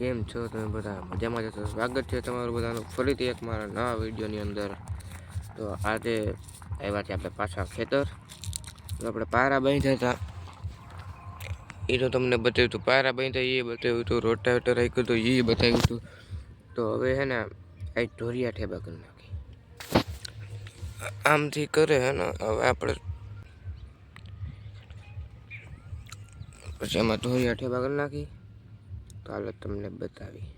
કેમ છો તમે બધા? મજામાં જશો સ્વાગત છે તમારું બધાનું ફરીથી એક મારા નવા વિડીયોની અંદર. તો આજે આવ્યા છે આપણે પાછા ખેતર. આપણે પારા બાંધ્યા હતા. એ તો તમને બતાવ્યું હતું, પારા બાંધ્યા એ બતાવ્યું હતું, રોટાવેટર રાખ્યું હતું, એ બતાવ્યું હતું. તો હવે હે ને આ ઢોરિયા ઠેબા કરી નાખી. આમથી કરે હે ને, હવે આપણે પછી એમાં ઢોરિયા ઠેબા કરી નાખી. હાલો તમને બતાવી.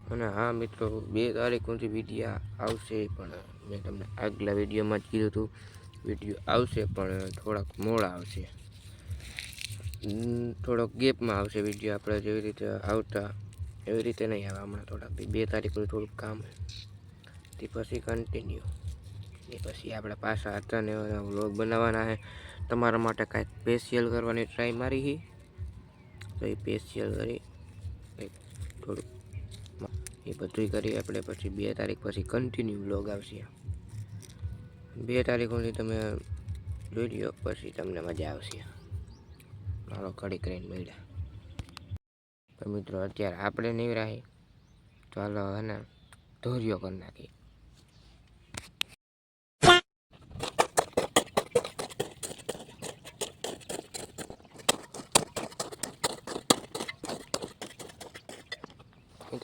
અને હા મિત્રો, બે તારીખ સુધી વિડીયા આવશે પણ મેં તમને આગલા વિડીયોમાં જ કીધું હતું. વીડિયો આવશે પણ થોડાક મોડા આવશે. થોડોક ગેપમાં આવશે વીડિયો આપણે જેવી રીતે આવતા. એવી રીતે નહીં આવે હમણાં થોડાક. બે તારીખ સુધી થોડુંક કામ તે પછી કન્ટિન્યુ એ પછી આપણે પાછા હતા ને વ્લોગ બનાવવાના છે તમારા માટે કાંઈક સ્પેશિયલ કરવાની ટ્રાય મારી હી. તો એ કરી થોડુંક એ બધું કરી, આપણે પછી બે તારીખ પછી કન્ટિન્યુ બ્લોગ આવશે. બે તારીખ સુધી તમે જોઈ લ્યો, પછી તમને મજા આવશે. મારો કડી કરીને મળ્યા. તો મિત્રો, અત્યારે આપણે નહીં રાહી ચાલો હવે ને, ધોર્યો કરી નાખી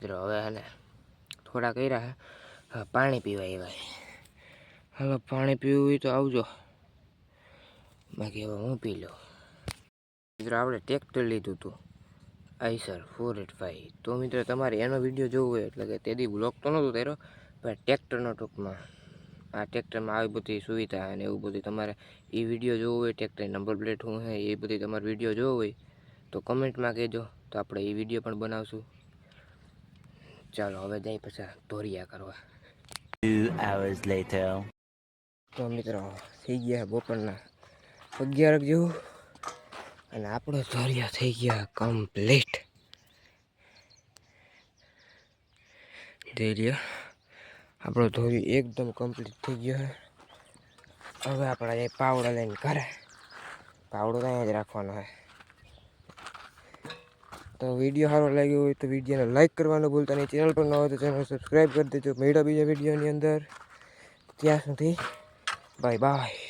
મિત્રો હવે હાલે થોડા કર્યા હે હા પાણી પીવા એવા હાલો પાણી પીવું હોય તો આવજો બાકી હવે હું પી લઉં મિત્રો આપણે ટ્રેક્ટર લીધું હતું આઈસર ફોર એટ ફાઈવ તો મિત્રો તમારે એનો વીડિયો જોવો હોય એટલે કે તેથી બ્લોક તો નહોતો તેરો પણ ટ્રેક્ટરનો ટૂંકમાં આ ટ્રેક્ટરમાં આવી બધી સુવિધા અને એવું બધું તમારે એ વીડિયો જોવો હોય ટ્રેક્ટર નંબર પ્લેટ હું હે એ બધી તમારે વીડિયો જોવો હોય તો કમેન્ટમાં કહેજો તો આપણે એ વીડિયો પણ બનાવશું ચાલો હવે જઈ પછી ધોરિયા કરવા. Hours later. તો મિત્રો થઈ ગયા બપોરના અગિયાર જેવું અને આપણો ધોરિયા થઈ ગયા કમ્પ્લીટ ધોરિયા આપણો ધોરી એકદમ કમ્પ્લીટ થઈ ગયો હવે આપણે એ પાવડો લઈને ઘરે. પાવડો ત્યાં જ રાખવાનો છે. તો વીડિયો સારો લાગ્યો હોય તો વિડીયોને લાઇક કરવાનું ભૂલતા નહીં. ચેનલ પર ન હોય તો ચેનલ સબસ્ક્રાઈબ કરી દેજો. મળ્યા બીજા વિડીયોની અંદર. ત્યાં સુધી બાય બાય